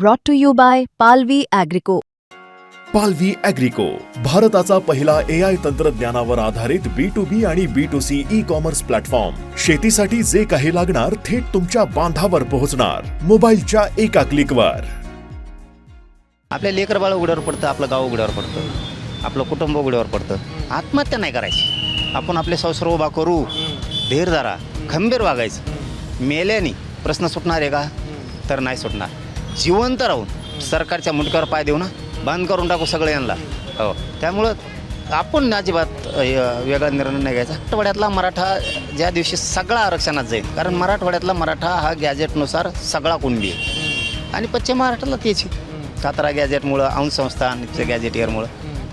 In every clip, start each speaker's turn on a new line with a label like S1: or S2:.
S1: brought to you by Palvi Agrico.
S2: पालवी अॅग्रिको भारताचा पहिला ए आय तंत्रज्ञानावर आधारित बी टू बी आणि B to C E commerce platform शेतीसाठी जे काही लागणार थेट तुमच्या बांधावर पोहोचणार. मोबाईलच्या एका क्लिकवर
S3: आपल्या लेकर बाळ उघड्यावर पडतं आपलं गाव उघड्यावर पडतं आपलं कुटुंब उघड्यावर पडतं. आत्महत्या नाही करायची. आपण आपले संसार उभा करू. धीर धरा खंबीर वागायचं. मेल्याने प्रश्न सुटणार आहे का? तर नाही सुटणार. जिवंत राहून सरकारच्या मुंडक्यावर पाय देऊ ना बंद करून टाकू सगळं यांना हो. त्यामुळं आपण अजिबात वेगळा निर्णय नाही घ्यायचा. मराठवाड्यातला मराठा ज्या दिवशी सगळा आरक्षणात जाईल कारण मराठवाड्यातला मराठा हा गॅजेटनुसार सगळा कुणबी आहे. आणि पश्चिम महाराष्ट्राला तेच. सातारा गॅजेटमुळं औंध संस्थान गॅजेटियरमुळं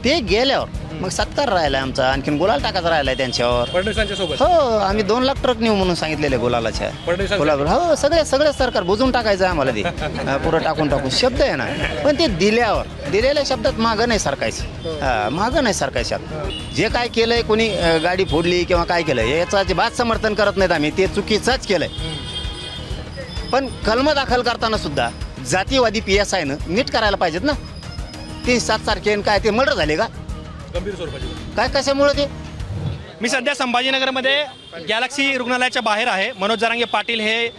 S3: ते गेल्यावर मग सत्कार राहिला आमचा. आणखीन गुलाल टाकायचा राहिला त्यांच्यावर.
S4: फडणवीसांच्या सोबत?
S3: हो आम्ही दोन लाख ट्रक नेऊ म्हणून सांगितलेले गुलालाच्या.
S4: फडणवीसांचं?
S3: गुलाब हो सगळे सगळे सरकार बुजून टाकायचं आम्हाला ते. हा, पुरं टाकून टाकून. शब्द आहे ना. पण ते दिल्यावर दिलेल्या शब्दात मागं नाही सरकायचं. हा, मागं नाही सरकायचं जे काय केलंय कोणी अं, गाडी फोडली किंवा काय केलं याचं अजिबात समर्थन करत नाहीत आम्ही. ते चुकीचंच केलंय. पण कलम दाखल करताना सुद्धा जातीवादी पी एस आयनं नीट करायला पाहिजेत ना. ते सात आणि काय ते मर्डर झाले का?
S4: गंभीर स्वरूपाची
S3: काय कशामुळे ते?
S4: मी सध्या संभाजीनगरमध्ये गॅलक्सी रुग्णालयाच्या बाहेर आहे. मनोज जरांगे पाटील हे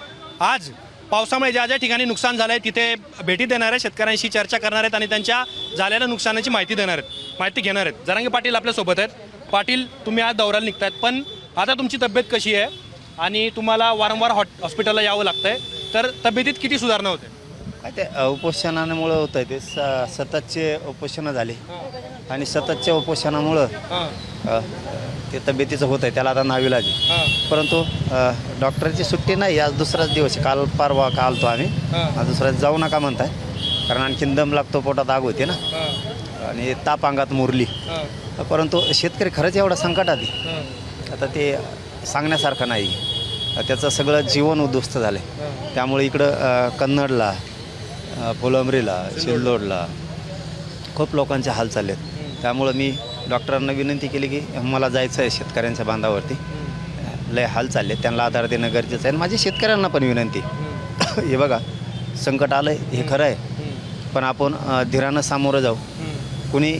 S4: आज पावसामुळे ज्या ज्या ठिकाणी नुकसान झालं आहे तिथे भेटी देणार आहेत शेतकऱ्यांशी चर्चा करणार आहेत आणि त्यांच्या झालेल्या नुकसानाची माहिती देणार आहेत माहिती घेणार आहेत. जरांगे पाटील आपल्यासोबत आहेत. पाटील तुम्ही आज दौऱ्याला निघतायत पण आता तुमची तब्येत कशी आहे? आणि तुम्हाला वारंवार हॉट हॉस्पिटलला यावं लागतंय. तर तब्येतीत किती सुधारणा होते?
S3: ते उपोषणामुळं होतं ते स सततचे उपोषणं झाले. आणि सततच्या उपोषणामुळं अ, ते तब्येतीचं होत आहे त्याला आता नाविलाज आहे. परंतु अ, डॉक्टरची सुट्टी नाही आज दुसराच दिवस आहे. काल परवा का आलतो आम्ही. आज दुसऱ्या जाऊ नका म्हणताय. कारण आणखीन दम लागतो पोटात आग होते ना. आणि ताप अंगात मुरली. परंतु शेतकरी खरंच एवढा संकटात आहे. आता ते सांगण्यासारखं नाही. त्याचं सगळं जीवन उद्ध्वस्त झालं आहे त्यामुळे इकडं अ, कन्नडला फुलंब्रीला सिल्लोडला खूप लोकांचे हाल चालले आहेत. त्यामुळं मी डॉक्टरांना विनंती केली की मला जायचं आहे शेतकऱ्यांच्या बांधावरती. लय हाल चालले आहेत, त्यांना आधार देणं गरजेचं आहे. आणि माझी शेतकऱ्यांना पण विनंती. हे बघा संकट आलं आहे हे खरं आहे. पण आपण धीरानं सामोरं जाऊ. कुणी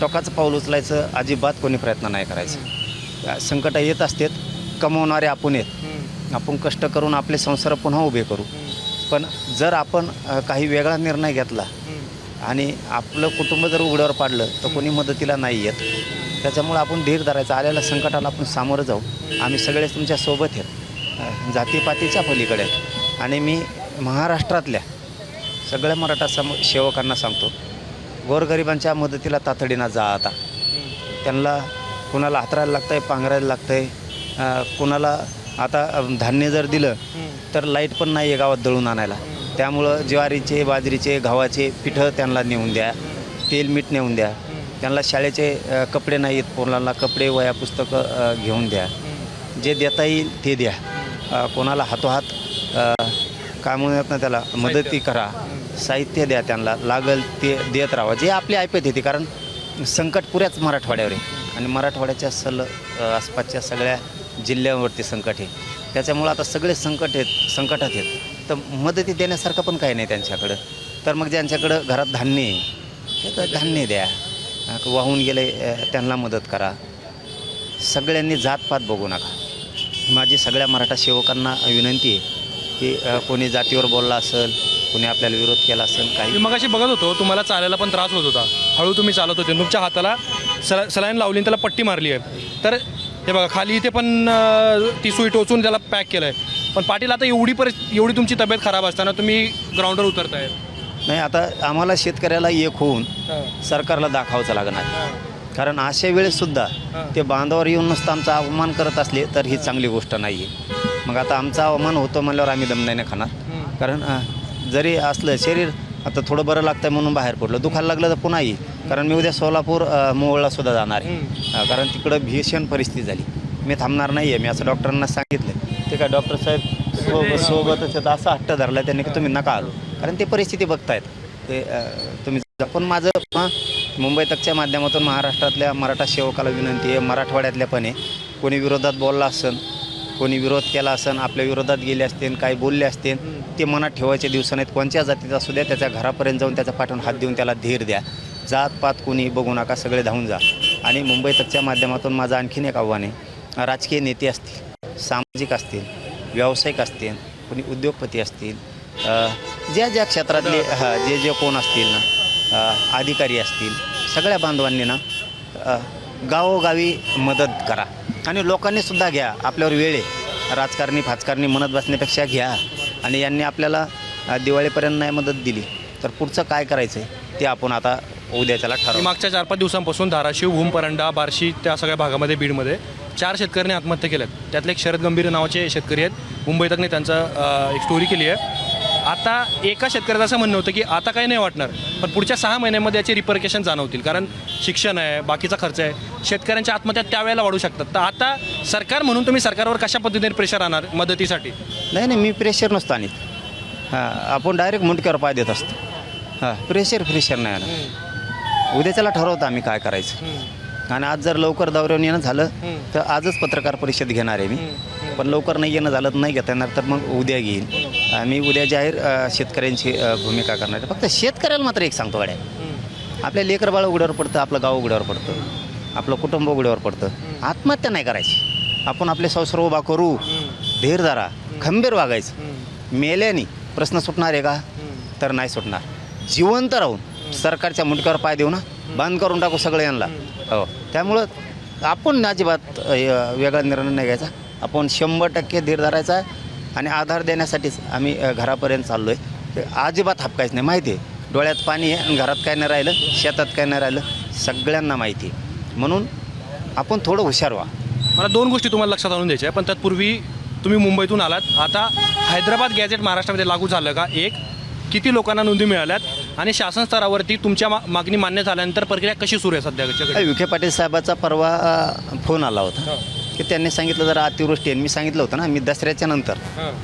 S3: टोकाचं पाऊल उचलायचं अजिबात कोणी प्रयत्न नाही करायचं. संकट येत असतात कमवणारे आपण आहेत. आपण कष्ट करून आपले संसार पुन्हा उभे करू. पण जर आपण काही वेगळा निर्णय घेतला आणि आपलं कुटुंब जर उघड्यावर पाडलं तर कोणी मदतीला नाही येत. त्याच्यामुळं आपण धीर धरायचं आलेल्या संकटाला आपण सामोरं जाऊ. आम्ही सगळेच तुमच्यासोबत आहेत. जातीपातीच्या पलीकडे आहेत. आणि मी महाराष्ट्रातल्या सगळ्या मराठा सम सेवकांना सांगतो गोरगरिबांच्या मदतीला तातडीनं जा आता. त्यांना कुणाला हातरायला लागतं आहे पांघरायला लागतं आहे कुणाला आता धान्य जर दिलं तर लाइट पण नाही आहे गावात दळून आणायला. त्यामुळं ज्वारीचे बाजरीचे गव्हाचे पिठं त्यांना नेऊन द्या तेल मीठ नेऊन द्या. त्यांना शाळेचे कपडे नाही आहेत पोरांना कपडे वया पुस्तकं घेऊन द्या. जे देता येईल ते द्या. कोणाला हातोहात काय म्हणतात ना त्याला मदती करा. साहित्य द्या त्यांना लागल ते देत राहा. जे आपली ऐपत येते कारण संकट पुऱ्याच मराठवाड्यावर आहे. आणि मराठवाड्याच्या सल आसपासच्या सगळ्या जिल्ह्यावरती संकट आहे. त्याच्यामुळं आता सगळे संकट आहेत संकटात आहेत. तर मदती देण्यासारखं पण काही नाही त्यांच्याकडं. तर मग ज्यांच्याकडं घरात धान्य आहे तर धान्य द्या. वाहून गेले त्यांना मदत करा. सगळ्यांनी जातपात बघू नका. माझी सगळ्या मराठा सेवकांना विनंती आहे की कोणी जातीवर बोलला असेल कोणी आपल्याला विरोध केला असेल
S4: काही
S3: काही
S4: मगाशी बघत होतो तुम्हाला चालायला पण त्रास होत होता. हळू तुम्ही चालत होते. तुमच्या हाताला सला सलाईन लावली आणि त्याला पट्टी मारली आहे. तर हे बघा खाली इथे पण ती सुई टोचून त्याला पॅक केलं आहे पण पाटील आता एवढी परिस्थिती एवढी तुमची तब्येत खराब असताना तुम्ही ग्राउंडवर उतरताय.
S3: नाही आता आम्हाला शेतकऱ्याला एक होऊन सरकारला दाखवायचं लागणार. कारण अशा वेळेससुद्धा ते बांधावर येऊन नुसतं आमचा अवमान करत असले तर ही चांगली गोष्ट नाही आहे मग आता आमचा अवमान होतो म्हणल्यावर आम्ही दम नाही खाणार. कारण जरी असलं शरीर आता थोडं बरं लागतंय म्हणून बाहेर पडलं. दुखायला लागलं तर पुन्हा येईल कारण मी उद्या सोलापूर अ, मोहोळला सुद्धा जाणार आहे. कारण तिकडं भीषण परिस्थिती झाली. मी थांबणार नाही आहे मी असं डॉक्टरांना सांगितलं ते काय डॉक्टर साहेब सोबत सोबतच आहेत, असा हट्ट धरला त्यांनी की तुम्ही नका आलो. कारण ते परिस्थिती बघतायत. ते तुम्ही. पण माझं मुंबई तकच्या माध्यमातून महाराष्ट्रातल्या मराठा सेवकाला विनंती आहे. मराठवाड्यातल्या पण आहे. कोणी विरोधात बोलला असेल कोणी विरोध केला असन आपल्या विरोधात गेले असतील काही बोलले असतील ते मनात ठेवायचे दिवस नाहीत. कोणत्या जातीचा असू द्या त्याच्या घरापर्यंत जाऊन त्याच्या पाठवून हात देऊन त्याला धीर द्या. जात पात कोणी बघू नका सगळे धावून जा. आणि मुंबई तकच्या माध्यमातून माझं आणखीन एक आव्हान आहे. राजकीय नेते असतील सामाजिक असतील व्यावसायिक असतील कोणी उद्योगपती असतील ज्या ज्या क्षेत्रातले जे जे कोण असतील ना अधिकारी असतील सगळ्या बांधवांनी ना गावोगावी मदत करा. आणि लोकांनीसुद्धा घ्या आपल्यावर वेळ आहे. राजकारणी फाजकारणी म्हणत बसण्यापेक्षा घ्या. आणि यांनी आपल्याला दिवाळीपर्यंत नाही मदत दिली तर पुढचं काय करायचं आहे ते आपण आता उद्याच्याला
S4: मी
S3: ठरवू
S4: मागच्या चार पाच दिवसांपासून धाराशिव भूम परंडा बार्शी त्या सगळ्या भागामध्ये बीडमध्ये चार शेतकऱ्यांनी आत्महत्या केल्यात. त्यातले एक शरद गंभीर नावाचे शेतकरी आहेत. मुंबई तकने त्यांचं एक स्टोरी केली आहे. आता एका शेतकऱ्याचं असं म्हणणं होतं की आता काही नाही वाटणार पण पुढच्या सहा महिन्यामध्ये याचे रिपरकेशन जाणवतील. कारण शिक्षण आहे बाकीचा खर्च आहे. शेतकऱ्यांच्या आत्महत्या त्यावेळेला वाढू शकतात. तर आता सरकार म्हणून तुम्ही सरकारवर कशा पद्धतीने प्रेशर आणणार मदतीसाठी?
S3: नाही नाही मी प्रेशर नसतो आणत हां आपण डायरेक्ट मुंडक्यावर पाय देत असतो. हां प्रेशर प्रेशर नाही आणत उद्याच्याला ठरवतो आम्ही काय करायचं. आणि आज जर लवकर दौऱ्यावर येणं झालं तर आजच पत्रकार परिषद घेणार आहे मी. पण लवकर नाही येणं झालं तर नाही घेता येणार तर मग उद्या घेईन. आम्ही उद्या जाहीर शेतकऱ्यांची भूमिका करणार फक्त शेतकऱ्याला मात्र एक सांगतो गाड्या. आपल्या लेकर बाळ उघड्यावर पडतं आपलं गाव उघड्यावर पडतं आपलं कुटुंब उघड्यावर पडतं. आत्महत्या नाही करायची. आपण आपले संसार उभा करू धीर धरा खंबीर वागायचं. मेल्याने प्रश्न सुटणार आहे का? तर नाही सुटणार. जिवंत राहून सरकारच्या मुंडक्यावर पाय देऊ ना? बंद करून टाकू सगळं यांना. हो. त्यामुळं आपण अजिबात वेगळा निर्णय नाही घ्यायचा. आपण शंभर टक्के धीर धरायचा आहे आणि आधार देण्यासाठीच आम्ही घरापर्यंत चाललो आहे अजिबात हापकायचं नाही. माहिती आहे डोळ्यात पाणी आहे आणि घरात काय नाही राहिलं शेतात काय नाही राहिलं सगळ्यांना माहिती आहे. म्हणून आपण थोडं हुशार व्हा.
S4: मला दोन गोष्टी तुम्हाला लक्षात आणून द्यायच्या पण तत्पूर्वी तुम्ही मुंबईतून आलात. आता हैदराबाद गॅजेट महाराष्ट्रामध्ये लागू झालं का? एक किती लोकांना नोंदी मिळाल्यात? आणि शासन स्तरावरती तुमच्या मा मागणी मान्य झाल्यानंतर प्रक्रिया कशी सुरू आहे
S3: काय विखे पाटील साहेबाचा परवा अ, फोन आला होता. की त्यांनी सांगितलं जरा अतिवृष्टी आहे. मी सांगितलं होतं ना मी दसऱ्याच्या नंतर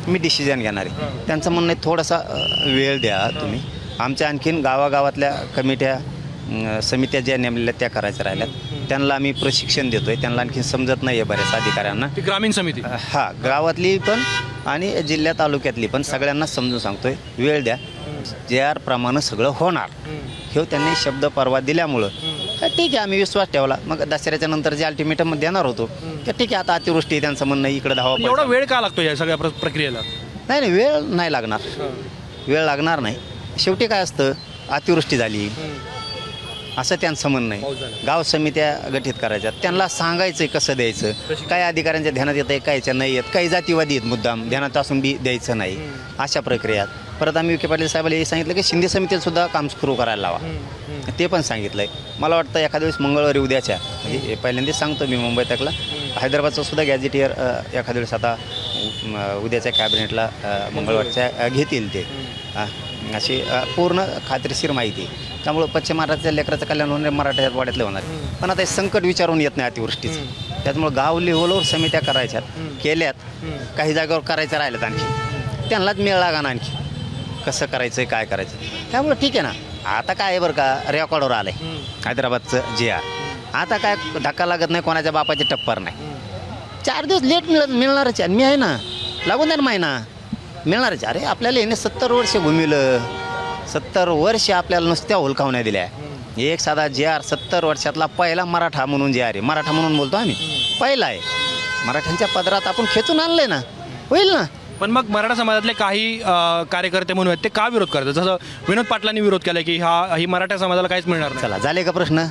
S3: मी डिसिजन घेणार आहे. त्यांचं म्हणणं आहे थोडासा अ, वेळ द्या तुम्ही. आमच्या आणखीन गावागावातल्या कमिट्या अ, समित्या ज्या नेमलेल्या त्या करायच्या राहिल्यात. त्यांना आम्ही प्रशिक्षण देतोय. त्यांना आणखी समजत नाही आहे बऱ्याच अधिकाऱ्यांना.
S4: ती ग्रामीण समिती.
S3: हा गावातली पण आणि जिल्ह्या तालुक्यातली पण सगळ्यांना समजून सांगतोय. वेळ द्या. जे आर प्रमाणे सगळं होणार. हे त्यांनी शब्द परवा दिल्यामुळं. ठीक आहे आम्ही विश्वास ठेवला. मग दसऱ्याच्या नंतर जे अल्टिमेटम देणार होतो तर ठीक आहे आता अतिवृष्टी त्यांचं म्हणणं इकडे धावा
S4: एवढा. वेळ का लागतो या सगळ्या प्र- प्रक्रियेला?
S3: नाही नाही वेळ नाही लागणार. वेळ लागणार नाही. शेवटी काय असतं अतिवृष्टी झाली. असं त्यांचं म्हणणं आहे. गाव समित्या गठीत करायच्या त्यांना सांगायचं कसं द्यायचं? काही अधिकाऱ्यांच्या ध्यानात येत आहे काहीच्या नाही येत? काही जातीवादी आहेत मुद्दाम. ध्यानात असून बी द्यायचं नाही. अशा प्रक्रियात. परत आम्ही विखे पाटील साहेबांना हे सांगितलं की शिंदे समितीत सुद्धा काम सुरू करायला लावा. ते पण सांगितलं आहे मला वाटतं एखाद्या वेळेस मंगळवारी उद्याच्या म्हणजे पहिल्यांदाच सांगतो मी मुंबई तकला. हैदराबादचं सुद्धा गॅझेटियर अ, एखाद्या वेळेस आता उद्याच्या कॅबिनेटला मंगळवारच्या घेतील ते. अशी पूर्ण खात्रीशीर माहिती. त्यामुळं पश्चिम महाराष्ट्राच्या लेकराचं कल्याण होणार मराठा वाड्यातलं होणार पण आता हे संकट विचारून येत नाही अतिवृष्टीचं. त्याच्यामुळं गाव लेवलवर समित्या करायच्यात केल्यात काही जागेवर करायचं राहिलं आणखी. त्यांनाच मेळ लागा ना आणखी. कसं करायचं काय करायचं त्यामुळं ठीक आहे ना. आता काय आहे बरं का? रेकॉर्डवर आलं आहे हैदराबादचं जे आर आता काय धक्का लागत नाही कोणाच्या बापाची टप्पर नाही. चार दिवस लेट मिळत मिळणारच आहे. मी आहे ना लागून द्या ना महिना मिळणारच अरे आपल्याला येणे सत्तर वर्ष घुमिलं. सत्तर वर्ष आपल्याला नुसत्या हुलकावण्या दिल्या. एक साधा जे आर सत्तर वर्षातला पहिला मराठा म्हणून जे आर आहे. मराठा म्हणून बोलतो आम्ही. पहिला आहे. मराठ्यांच्या पदरात आपण खेचून आणलंय ना. होईल ना?
S4: पण मग मराठा समाजातले काही अ, कार्यकर्ते म्हणून आहेत ते का विरोध करतात? जसं विनोद पाटलांनी विरोध केला की हा ही मराठा समाजाला काहीच मिळणार नाही.
S3: चला झाले का प्रश्न?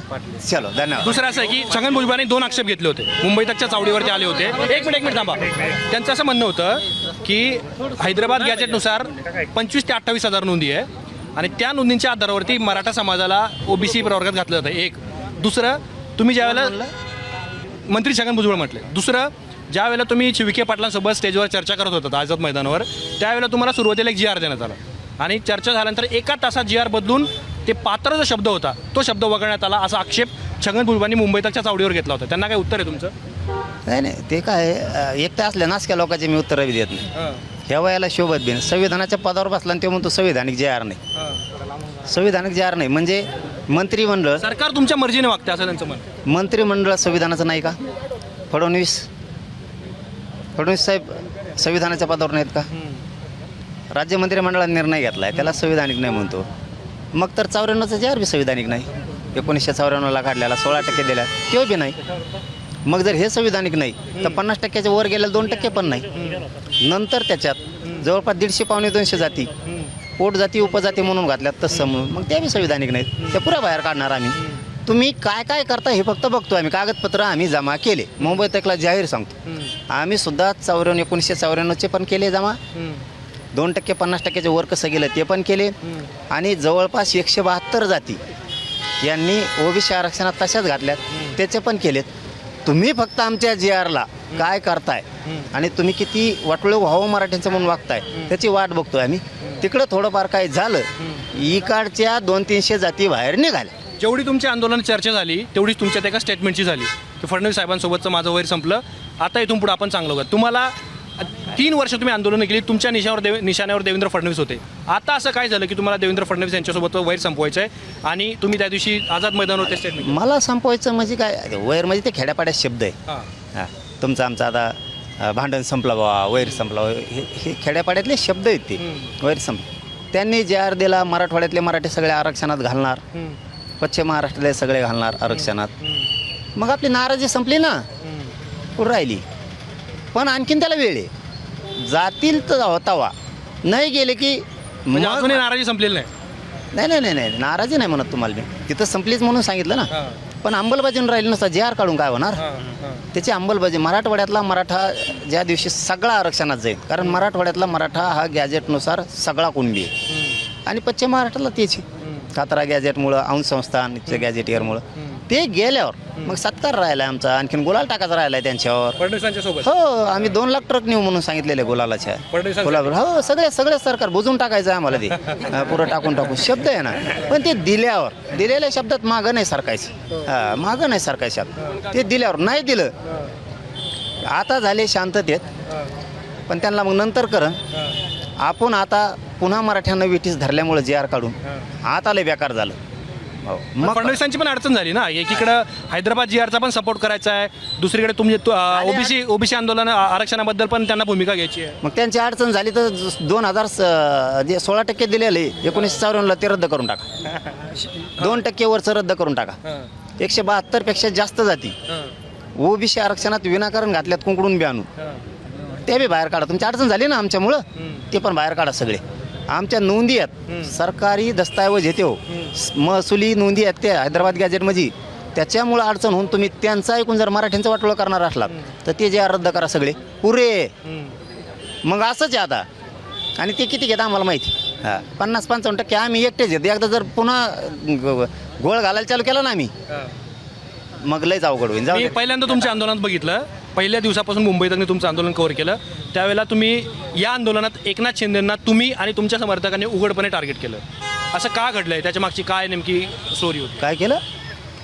S3: चलो धन्यवाद.
S4: दुसरं असं आहे की छगन भुजबळांनी दोन आक्षेप घेतले होते. मुंबई तकच्या चावडीवरती आले होते. एक मिनिट एक मिनिट थांबा. त्यांचं असं म्हणणं होतं की हैदराबाद गॅजेटनुसार पंचवीस ते अठ्ठावीस हजार नोंदी आहे आणि त्या नोंदींच्या आधारावरती मराठा समाजाला ओबीसी प्रवर्गात घातलं जातं. एक. दुसरं तुम्ही ज्यावेळेला मंत्री छगन भुजबळ म्हटले. दुसरं ज्या वेळेला तुम्ही विखे पाटलांसोबत स्टेजवर चर्चा करत होता आझाद मैदानावर त्यावेळेला तुम्हाला सुरुवातीला एक जी आर देण्यात आला. आणि चर्चा झाल्यानंतर एका तासात जी आर बदलून ते पात्र जो शब्द होता. तो शब्द वगळण्यात आला असा आक्षेप छगन भुजबळांनी मुंबईतच्या चावडीवर घेतला होता. त्यांना काय उत्तर आहे तुमचं?
S3: नाही नाही ते काय एकटं असल्या नासक्या लोकांचे मी उत्तरं देत नाही. ह्या वयाला शोभत बी नाही. संविधानाच्या पदावर बसला आणि ते म्हणतो संविधानिक जे आर नाही. संविधानिक जे आर नाही. म्हणजे मंत्रिमंडळ
S4: सरकार तुमच्या मर्जीने वागते असं त्यांचं म्हणणं
S3: मंत्रिमंडळ संविधानाचं नाही का? फडणवीस फडणवीस साहेब संविधानाच्या पदावर नाहीत का? राज्य मंत्रिमंडळाने निर्णय घेतला आहे त्याला संविधानिक नाही म्हणतो. मग तर चौऱ्याण्णवचा जे आर बी संविधानिक नाही एकोणीसशे चौऱ्याण्णवला काढलेला सोळा टक्के दिल्या तो बी नाही. मग जर हे संविधानिक नाही तर पन्नास टक्क्याच्या वर गेलेलं दोन टक्के पण नाही. नंतर त्याच्यात जवळपास दीडशे पावणे दोनशे जाती पोट जाती उपजाती म्हणून घातल्यात तसं म्हणून. मग त्या बी संविधानिक नाहीत. ते पुऱ्या बाहेर काढणार आम्ही. तुम्ही काय काय करता हे फक्त बघतो आम्ही. कागदपत्र आम्ही जमा केले. मुंबईत एकला जाहीर सांगतो. आम्ही सुद्धा चौऱ्याण्णव एकोणीसशे चौऱ्याण्णवचे पण केले जमा. दोन टक्के पन्नास टक्क्याचे वर कसं गेलं ते पण केले. आणि जवळपास एकशे बहात्तर जाती यांनी ओबीसी आरक्षणात तशाच घातल्यात. त्याचे पण केलेत. तुम्ही फक्त आमच्या जी आरला काय करताय? आणि तुम्ही किती वाटोळे व्हावं मराठ्यांचं म्हणून वागताय? त्याची वाट बघतोय आम्ही. तिकडं थोडंफार काय झालं इकडच्या दोन तीनशे जाती बाहेर निघाल्या.
S4: जेवढी तुमची आंदोलन चर्चा झाली तेवढीच तुमच्या एका स्टेटमेंटची झाली. की फडणवीस साहेबांसोबतचं माझं वैर संपलं. आता इथून पुढे आपण चांगलं होतं तुम्हाला तीन वर्ष तुम्ही आंदोलनं केली तुमच्या निशावर देव निशाण्यावर देवेंद्र फडणवीस होते. आता असं काय झालं की तुम्हाला देवेंद्र फडणवीस यांच्यासोबत वैर संपवायचं आहे आणि तुम्ही त्या दिवशी आझाद मैदानावर ते स्टेटमेंट
S3: मला संपवायचं म्हणजे काय वैर म्हणजे ते खेड्यापाड्यात शब्द आहे.
S4: हां.
S3: तुमचं आमचं आता भांडण संपलं बाबा वैर संपला. हे हे खेड्यापाड्यातले शब्द आहेत ते. वैर संप त्यांनी जे आर दिला मराठवाड्यातले मराठी सगळे आरक्षणात घालणार. पश्चिम महाराष्ट्रातले सगळे घालणार आरक्षणात. मग आपली नाराजी संपली ना. राहिली. पण आणखीन त्याला वेळ आहे. जातील तर तवा नाही गेले की
S4: म्हणजे
S3: मग-
S4: अजूनही नाराजी संपलेली नाही.
S3: नाही नाही नाही नाही. नाराजी नाही म्हणत तुम्हाला मी. तिथं संपलीच म्हणून सांगितलं ना. पण अंमलबजावून राहिली नसता जे आर काढून काय होणार? त्याची अंमलबजावणी मराठवाड्यातला मराठा ज्या दिवशी सगळा आरक्षणात जाईल. कारण मराठवाड्यातला मराठा हा गॅजेटनुसार सगळा कुणबी आहे. आणि पश्चिम महाराष्ट्राला त्याची सातारा गॅजेटमुळं औंध संस्थानच्या गॅजेटियरमुळं ते गेल्यावर मग सत्कार राहिला आमचा आणखीन गुलाल टाकायचा राहिला त्यांच्यावर.
S4: फडणवीसांच्या सोबत?
S3: हो आम्ही दोन लाख ट्रक नेऊ म्हणून सांगितलेले गुलालाच्या.
S4: फडणवीसांचं-
S3: गुलाब हो सगळे सगळे सरकार बुजून टाकायचं आहे आम्हाला ते. पुरं टाकून टाकून. शब्द आहे ना. पण ते दिल्यावर दिलेल्या शब्दात मागं नाही सरकायचं. हा. मागं नाही सरकायचं शब्द. ते दिल्यावर नाही दिलं. आता झाले शांततेत. पण त्यांना मग नंतर कर आपण आता पुन्हा मराठ्यांना विटीस धरल्यामुळे जे आर काढून आता लय बेकार झालं. हो.
S4: मग फडणवीसांची पण अडचण झाली ना? एकीकडं हैदराबाद जी आरचा पण सपोर्ट करायचा आहे. दुसरीकडे तुमचे ओबीसी ओबीसी आंदोलन आरक्षणाबद्दल पण त्यांना भूमिका घ्यायची आहे.
S3: मग त्यांची अडचण झाली तर दोन हजार जे सोळा टक्के दिलेले एकोणीसशे चौऱ्याण्णवला ते रद्द करून टाका. दोन टक्के वरचं रद्द करून टाका. एकशे बहात्तरपेक्षा जास्त जाती. ओबीसी आरक्षणात विनाकारण घातल्यात कुंकडून बी आणून. ते बी बाहेर काढा. तुमची अडचण झाली ना आमच्यामुळं ते पण बाहेर काढा सगळे. आमच्या नोंदी आहेत. सरकारी दस्तऐवज येते हो. महसुली नोंदी आहेत त्या हैदराबाद गॅजेटमध्ये त्याच्यामुळं अडचण होऊन तुम्ही त्यांचं ऐकून जर मराठ्यांचं वाटोळं करणार असलात तर ते जे रद्द करा सगळे. पुरे मग असंच आहे आता. आणि ते किती घेतं आम्हाला माहिती? हां. पन्नास पंचावन्न टक्के आम्ही एकटेच घेतो एकदा जर पुन्हा गोळ घालायला चालू केला ना आम्ही मग लयच अवघड होईल. जाऊ
S4: मी. पहिल्यांदा तुमच्या आंदोलनात बघितलं. पहिल्या दिवसापासून मुंबईत मी तुमचं आंदोलन कव्हर केलं. त्यावेळेला तुम्ही या आंदोलनात एकनाथ शिंदेंना तुम्ही आणि तुमच्या समर्थकांनी उघडपणे टार्गेट केलं. असं का घडलंय? त्याच्या मागची काय नेमकी स्टोरी होती?
S3: काय केलं?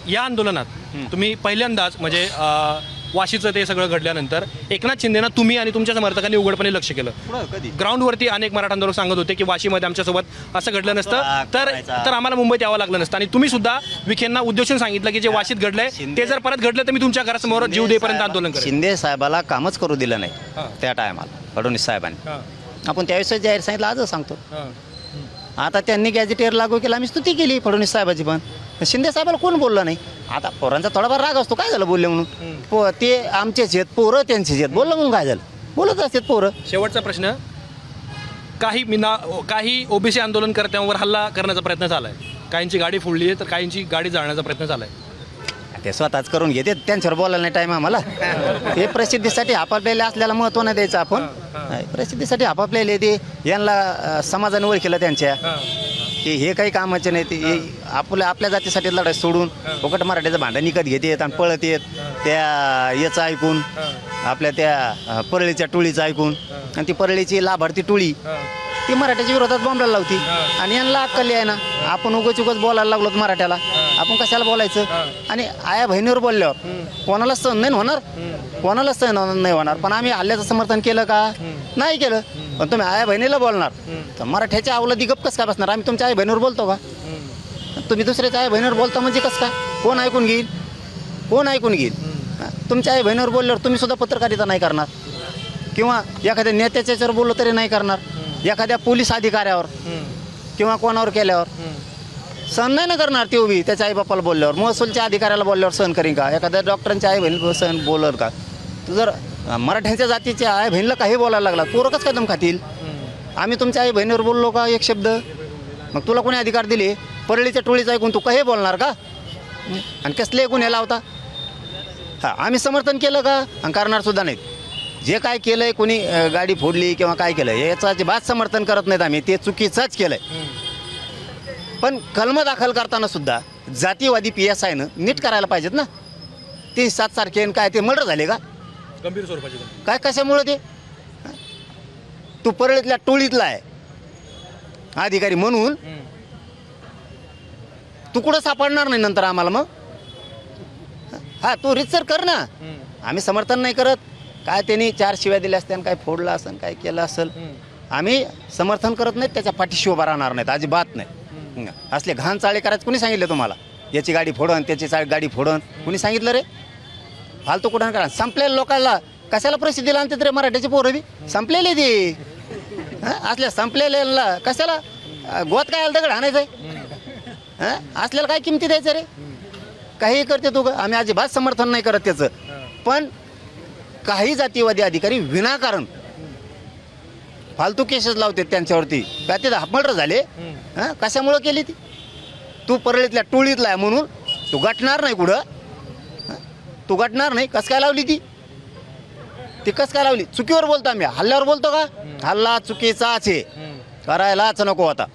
S4: या आंदोलनात तुम्ही पहिल्यांदाच म्हणजे वाशीचं ते सगळं घडल्यानंतर एकनाथ शिंदेना तुम्ही आणि तुमच्या समर्थकांनी उघडपणे लक्ष केलं.
S3: कधी?
S4: ग्राउंडवरती अनेक मराठा आंदोलक सांगत होते की वाशीमध्ये आमच्यासोबत असं घडलं नसतं. तर. तर आम्हाला मुंबईत यावं लागलं नसतं. आणि तुम्ही सुद्धा विखेंना उद्देशून सांगितलं की जे वाशीत घडलंय ते जर परत घडलं तर मी तुमच्या घरासमोर जीव देईपर्यंत आंदोलन करेन.
S3: शिंदे साहेबाला कामच करू दिलं नाही. त्या टायमाला फडणवीस साहेबांनी. आपण त्यावेळेस जाहीर सांगितलं आजच सांगतो. आता त्यांनी गॅजेटियर लागू केलं आम्ही स्तुती केली फडणवीस साहेबाची पण. शिंदे साहेबाला कोण बोललं नाही? आता पोरांचा थोडाफार राग असतो काय झालं बोलले म्हणून? पो ते आमचेच आहेत पोरं त्यांचेच आहेत. बोललं म्हणून काय झालं? बोलत असतात पोरं.
S4: शेवटचा प्रश्न. काही मिना काही ओबीसी आंदोलनकर्त्यांवर हल्ला करण्याचा प्रयत्न झालाय. काहींची गाडी फोडली आहे तर काहींची गाडी जाळण्याचा प्रयत्न झालाय.
S3: ते स्वतःच करून घेते त्यांच्यावर बोलायला नाही टाईम आम्हाला. हे प्रसिद्धीसाठी आपापलेले असल्याला महत्त्व नाही द्यायचं आपण. प्रसिद्धीसाठी आपापलेले ते यांना समाजाने ओळखलं त्यांच्या. की हे काही कामाचे नाही ते हे आपल्या आपल्या जातीसाठी लढाई सोडून फुकट मराठीचं भांडण निकत घेतात आणि पळत येत त्या याचं ऐकून आपल्या त्या परळीच्या टोळीचं ऐकून आणि ती परळीची लाभार्थी टोळी ती मराठ्याच्या विरोधात बॉम्बला लावती. आणि यांना अक्कल आहे ना आपण उगच उगच बोलायला लागलो मराठ्याला. आपण कशाला बोलायचं? आणि आया बहिणीवर बोलल्यावर कोणाला सहन नाही होणार? कोणाला सहन नाही होणार? पण आम्ही हल्ल्याचं समर्थन केलं का? नाही केलं. पण तुम्ही आया बहिणीला बोलणार. तर मराठ्याच्या अवलदी गप कसं काय बसणार? आम्ही तुमच्या आई बहिणीवर बोलतो का? तुम्ही दुसऱ्याच्या आई बहिणीवर बोलता म्हणजे कसं काय? कोण ऐकून घेईल? कोण ऐकून घेईल? तुमच्या आई बहिणीवर बोलल्यावर तुम्ही सुद्धा पत्रकारिता नाही करणार. किंवा एखाद्या नेत्याच्या याच्यावर बोललो तरी नाही करणार. एखाद्या पोलीस अधिकाऱ्यावर किंवा कोणावर केल्यावर. सहन नाही ना करणार ते उभी त्याच्या आई बापाला बोलल्यावर. महसूलच्या अधिकाऱ्याला बोलल्यावर सहन करीन का? एखाद्या डॉक्टरांच्या आई बहीण सहन बोलल का? तू जर मराठ्यांच्या जातीच्या आई बहिणीला काही बोलायला लागला पोरकच कदम खातील? आम्ही तुमच्या आई बहिणीवर बोललो का एक शब्द? मग तुला कोणी अधिकार दिले? परळीच्या टोळीचं ऐकून तू काही बोलणार का? आणि कसले ऐकून याला होता हां आम्ही समर्थन केलं का? आणि करणार सुद्धा नाहीत. जे काय केलं आहे कोणी अं, गाडी फोडली किंवा काय केलं याचं अजिबात समर्थन करत नाहीत आम्ही. ते चुकीचंच केलं आहे पण कलम दाखल करताना सुद्धा जातीवादी पी एस आयनं नीट करायला पाहिजेत ना. ते सात सारखे आणि काय ते मर्डर झाले का?
S4: गंभीर स्वरूपाची
S3: काय कशामुळं ते? तू परळीतल्या टोळीतला आहे. अधिकारी म्हणून. तू कुठं सापडणार नाही नंतर आम्हाला मग? हा तू रितसर कर ना. आम्ही समर्थन नाही करत. काय त्यांनी चार शिव्या दिल्या असत्या आणि काय फोडलं असेल काय केलं असेल आम्ही समर्थन करत नाहीत त्याच्या पाठीशी उभा राहणार नाहीत अजिबात नाही. असले घाण चाळे करायचं कुणी सांगितलं तुम्हाला? याची गाडी फोडन त्याची गाडी फोडन कुणी सांगितलं रे? फालतू कुठं करा. संपलेल्या लोकांना कशाला प्रसिद्धीला आणतात रे मराठीचे पोरं बी? संपलेले ते. हं? असल्या संपलेल्या कशाला? गोत काय आलं दगड आणायचं हां? असल्याला काय किमती द्यायचं रे? काही करते तू ग? आम्ही अजिबात समर्थन नाही करत त्याचं. पण काही जातीवादी अधिकारी विनाकारण फालतू केसेस लावते त्यांच्यावरती. काय ते मर्डर झाले. हां कशामुळं केली ती? तू परळीतल्या टोळीतला आहे म्हणून. तू गटणार नाही कुठं? तू गटणार नाही? कस काय लावली ती? ती कस काय लावली? चुकीवर बोलतो आम्ही. हल्ल्यावर बोलतो का? हल्ला चुकीचाच आहे. करायलाच नको आता.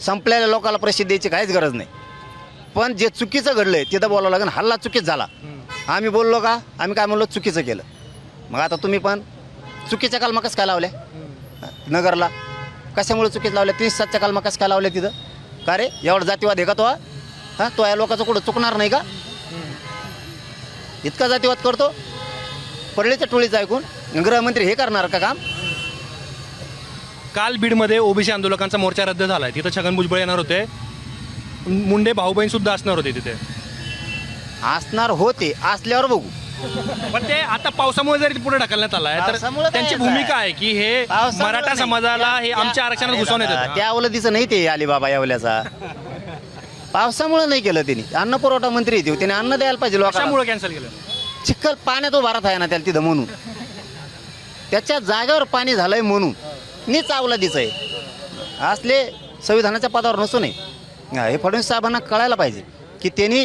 S3: संपलेल्या लोकांना प्रसिद्ध द्यायची काहीच गरज नाही. पण जे चुकीचं घडलंय तिथं बोलावं लागेल हल्ला चुकीच झाला. आम्ही बोललो का? आम्ही काय म्हणलो चुकीचं केलं. मग आता तुम्ही पण चुकीच्या कालमा कसं काय लावल्या? नगरला. कशामुळे चुकीच लावल्या? तीस सातच्या कालमा कसं काय लावल्या तिथं? का रे? एवढा जातीवाद आहे का तो हा? हा? तो या लोकांचं कुठं चुकणार नाही का? इतका जातीवाद करतो? परळीच्या टोळीचं ऐकून गृहमंत्री हे करणार का काम?
S4: काल बीडमध्ये ओबीसी आंदोलकांचा मोर्चा रद्द झालाय. तिथं छगन भुजबळ येणार होते. मुंडे भाऊबहीण सुद्धा असणार होते तिथे.
S3: असणार होते असल्यावर बघू.
S4: पण ते आता पावसामुळे जरी पुढे ढकलण्यात आलाय तर
S3: पावसामुळे
S4: त्यांची
S3: आहे?
S4: भूमिका आहे. की हे
S3: पावसामुळं
S4: मराठा
S3: नाही.
S4: समाजाला हे आमच्या आरक्षणात घुसवण्यात
S3: बाबा,
S4: येतं.
S3: त्या अवलतीचं नाही ते अलिबाबा यावल्याचा पावसामुळे नाही केलं त्यांनी. अन्न पुरवठा मंत्री येते त्याने अन्न द्यायला पाहिजे लोकांना.
S4: कशामुळे कॅन्सल केलं?
S3: चिखल पाण्यात उभा राहत आहे ना त्याला तिथं म्हणून. त्याच्या जागेवर पाणी झालंय म्हणून. नीच अवलादीचं आहे. असले संविधानाच्या पदावर नसू नये हा, हे फडणवीस साहेबांना कळायला पाहिजे की त्यांनी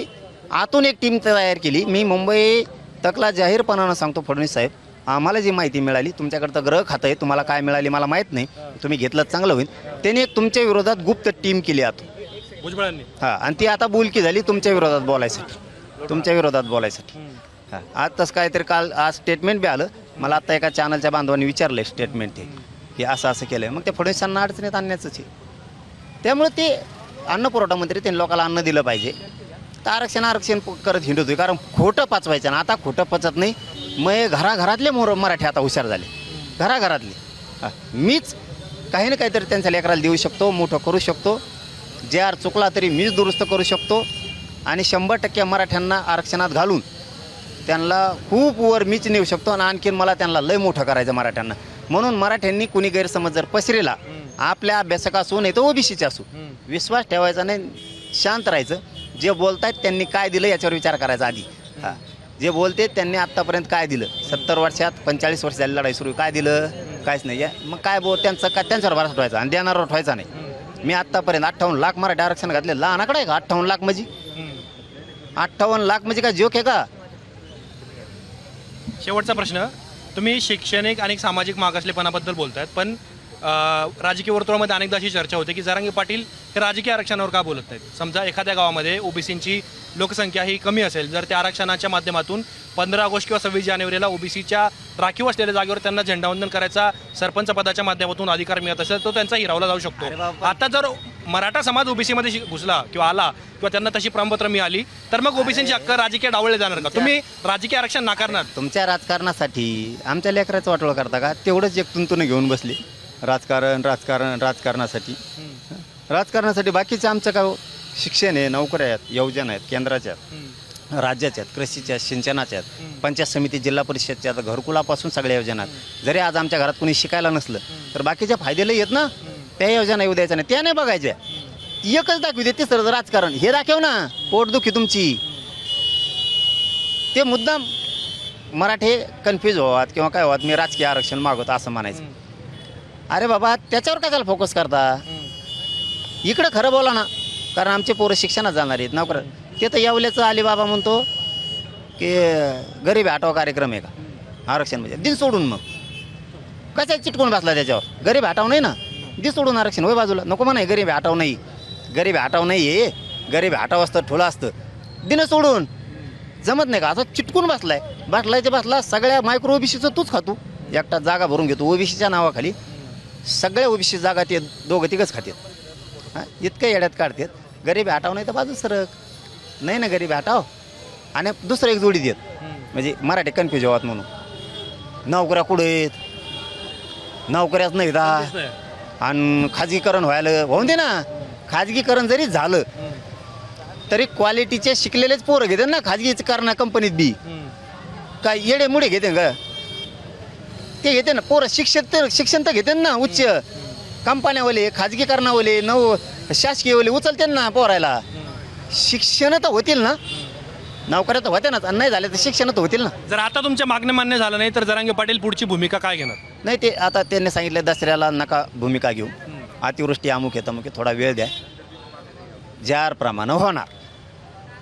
S3: आतून एक टीम तयार केली. मी मुंबई तकला जाहीरपणानं सांगतो फडणवीस साहेब. आम्हाला जी माहिती मिळाली तुमच्याकडं तर ग्रह खातं आहे. तुम्हाला काय मिळाली मला माहीत नाही. तुम्ही घेतलं चांगलं होईल. त्यांनी एक तुमच्या विरोधात गुप्त टीम केली आतून.
S4: भुजबळांनी?
S3: हां आणि ती आता बोलकी झाली तुमच्या विरोधात बोलायसाठी. तुमच्या विरोधात बोलायसाठी. हां आज तसं काहीतरी काल आज स्टेटमेंट बी आलं. मला आता एका चॅनलच्या बांधवांनी विचारलं स्टेटमेंट ते की असं असं केलं आहे मग ते फडणवीसांना अडचणीत आणण्याचंच आहे. त्यामुळे ते अन्न पुरवठा मंत्री त्यांनी लोकांना अन्न दिलं पाहिजे. तर आरक्षण आरक्षण करत हिंडतोय. कारण खोटं पचवायचं ना आता खोटं पचत नाही. मग घराघरातले मोर मराठी आता हुशार झाले. घराघरातले. मीच काही ना काहीतरी त्यांच्या लेकराला देऊ शकतो मोठं करू शकतो. जे आर चुकला तरी मीच दुरुस्त करू शकतो. आणि शंभर टक्के मराठ्यांना आरक्षणात घालून त्यांना खूप वर मीच नेऊ शकतो आणि आणखीन मला त्यांना लय मोठं करायचं मराठ्यांना. म्हणून मराठ्यांनी कुणी गैरसमज जर पसरेला आपल्या अभ्यासक असू नाही तर ओबीसीचे असू. विश्वास ठेवायचा नाही शांत राहायचं. जे बोलतायत त्यांनी काय दिलं याच्यावर विचार करायचा आधी. हां. जे बोलते त्यांनी आत्तापर्यंत काय दिलं? सत्तर वर्षात पंचेचाळीस वर्ष झाली लढाई सुरू काय दिलं? काहीच नाही. या- मग काय बोल त्यांचं काय त्यांच्यावर भरोसा ठेवायचा आणि देणार ठेवायचा नाही. मी आत्तापर्यंत अठ्ठावन्न लाख मराठी आरक्षण घातले. लहानाकडे आहे का? अठ्ठावन्न लाख म्हणजे अठ्ठावन्न लाख म्हणजे काय जोक आहे का?
S4: शेवटचा प्रश्न. तुम्ही शैक्षणिक आणि सामाजिक मागासलेपणाबद्दल बोलतायत पण राजकीय वर्तुळामध्ये अनेकदा अशी चर्चा होते की जरांगी पाटील हे राजकीय आरक्षणावर का बोलत नाहीत? समजा एखाद्या गावामध्ये ओबीसींची लोकसंख्या ही कमी असेल जर त्या आरक्षणाच्या माध्यमातून पंधरा ऑगस्ट किंवा सव्वीस जानेवारीला ओबीसीच्या राखीव असलेल्या जागेवर त्यांना झेंडावंदन करायचा सरपंच पदाच्या माध्यमातून अधिकार मिळत असेल तो त्यांचा हिरावला जाऊ शकतो. आता जर मराठा समाज ओबीसीमध्ये घुसला किंवा आला किंवा त्यांना तशी प्रमाणपत्र मिळाली तर मग ओबीसींची हक्क राजकीय डावळले जाणार का? तुम्ही राजकीय आरक्षण नाकारणार.
S3: तुमच्या राजकारणासाठी आमच्या लेकराचं वाटोळं करता का? तेवढंच एक तुंतून घेऊन बसले. राजकारण राजकारण राजकारणासाठी. राजकारणासाठी बाकीचं आमचं काय हो? शिक्षण आहे नोकऱ्या आहेत योजना आहेत केंद्राच्या आहेत राज्याच्या आहेत कृषीच्या आहेत सिंचनाच्या आहेत पंचायत समिती जिल्हा परिषदच्या आहेत घरकुलापासून सगळ्या योजना आहेत. जरी आज आमच्या घरात कोणी शिकायला नसलं तर बाकीच्या फायदेला येत ना. त्या योजना येऊ द्यायच्या नाही. त्या नाही बघायच्या एकच दाखवी दे तिसरं राजकारण. हे दाखव ना. पोटदुखी तुमची. ते मुद्दाम मराठी कन्फ्यूज व्हावात किंवा काय व्हावत मी राजकीय आरक्षण मागवतो असं म्हणायचं. अरे बाबा त्याच्यावर कशाला फोकस करता? इकडं खरं बोला ना कारण आमचे पोरं शिक्षणात जाणार आहेत. नोकर. ते तर येवल्याचं अलीबाबा म्हणतो की गरीब हटाव कार्यक्रम आहे का? आरक्षण म्हणजे. दिन सोडून मग. कशा चिटकून बसला त्याच्यावर? गरीब हटाव नाही ना? दिन सोडून आरक्षण. होय बाजूला. नको म्हणा गरीब हटाव नाही. गरीब हटाव नाही आहे. गरीब हटाव असतं ठोला असतं. दिन सोडून. जमत नाही का? असं चिटकून बसलाय. बसलाय ते बसला सगळ्या मायक्रो ओबीसीचं तूच खातो. एकटा जागा भरून घेतो. ओबीसीच्या नावाखाली सगळ्या ओबीसी जागा ते दोघं तिघंच खातात. हां इतकं येड्यात काढतात. गरीबी हटाव नाही तर बाजू सरक. नाही ना गरीबी हटाव. आणि दुसरं एक जोडी देत. म्हणजे मराठी कन्फ्यूज व्हावत म्हणून. नोकऱ्या कुठं आहेत? नोकऱ्याच नाही. दा आणि खाजगीकरण व्हायला होऊन दे ना. खाजगीकरण जरी झालं तरी क्वालिटीचे शिकलेलेच पोरं घेते ना खाजगीकरणा कंपनीत बी. काय येडे मुडे घेते का? ते घेते ना. पोरं शिक्षण तर शिक्षण तर घेते ना उच्च. कंपन्यावाले खाजगीकरणावाले नव शासकीयवाले उचलते ना पोरायला. शिक्षण तर होतील ना. नोकऱ्या तर होत्या ना आणि नाही झाल्या तर शिक्षण तर होतील ना.
S4: जर आता तुमच्या मागणं मान्य झालं नाही तर जरांगे पाटील पुढची भूमिका काय घेणार?
S3: नाही ते आता त्यांनी सांगितलं दसऱ्याला नका भूमिका घेऊ. अतिवृष्टी अमुक तमुक आहे थोडा वेळ द्या. जार प्रमाणे होणार.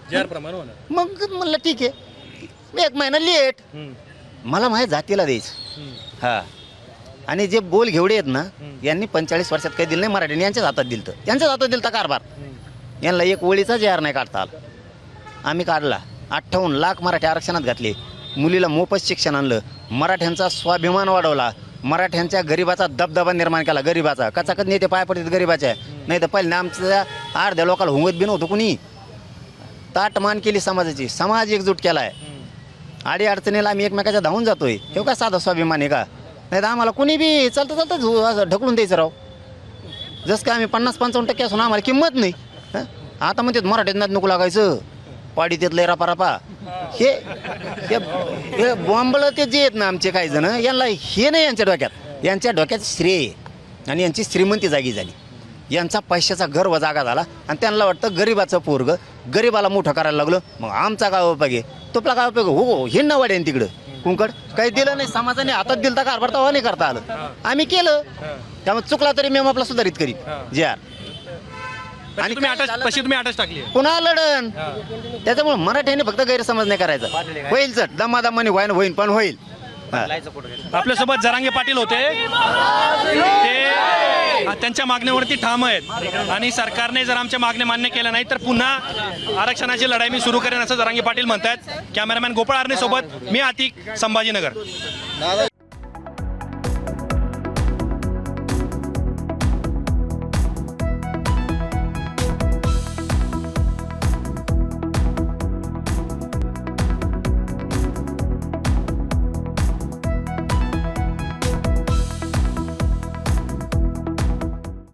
S4: ज्या प्रमाणे होणार.
S3: मग म्हणलं ठीक आहे. एक महिना लेट. मला माझ्या जातीला द्यायचं. हा. आणि जे बोल घेवडे आहेत ना यांनी पंचेचाळीस वर्षात काही दिलं नाही मराठीने यांच्याच हातात दिलं तर त्यांच्याच हातात दिलं तर कारभार यांना एक ओळीचा जे आर नाही काढता आला. आम्ही काढला. अठ्ठावन्न लाख मराठी आरक्षणात घातले. मुलीला मोफत शिक्षण आणलं. मराठ्यांचा स्वाभिमान वाढवला. मराठ्यांच्या गरिबाचा दबदबा निर्माण केला. गरिबाचा. कचाकच नेते पाय पडतात गरिबाच्या. नाही तर पहिले आमच्या अर्ध्या लोकांना हुंगत बी नव्हतं कुणी? ताटमान केली समाजाची. समाज एकजूट केला आहे आडी अडचणीला आम्ही एकमेकाच्या धावून जातोय. हे काय साधा स्वाभिमान आहे का? नाही तर आम्हाला कुणी बी चालतं चालतं झु- असं ढकलून द्यायचं राव. जसं काय आम्ही पन्नास पंचावन्न टक्के असून आम्हाला किंमत नाही. हं? आता म्हणतात मराठीत नको लागायचं. पाडी त्यातलं रापा रापा. हे हे हे बॉम्बलं ते जे आहेत ना आमचे काही जण यांना हे नाही यांच्या डोक्यात. यांच्या डोक्यात श्रेय आहे. आणि यांची श्रीमंती जागी झाली. यांचा पैशाचा गर्व जागा झाला. आणि त्यांना वाटतं गरिबाचं पोरग गरिबाला मोठं करायला लागलं. मग आमचा काय उपयोग आहे? तुपला काय उपयोग आहे? हो, हो हिंडणं वाढेन तिकडं. कुंकड काही दिलं नाही समाजाने हातात दिलं तर कारभार तेव्हा नाही करता आलं. आम्ही केलं. त्यामुळे चुकला तरी मी आपला सुधारित करीत जे आर
S4: आणि तुम्ही अटॅच तशी तुम्ही अटॅच टाकली.
S3: पुन्हा लढण. त्याच्यामुळे मराठ्याने फक्त गैरसमज नाही करायचा. होईल चट. दमादमाने होईन होईन पण होईल.
S4: आपल्यासोबत जरांगे पाटील होते. ते त्यांच्या मागण्यावरती ठाम आहेत. आणि सरकारने जर आमच्या मागण्या मान्य केल्या नाही तर पुन्हा आरक्षणाची लढाई मी सुरू करेन असं जरांगी पाटील म्हणतात कॅमेरामॅन गोपाळ आरणे सोबत मी आतिक संभाजीनगर.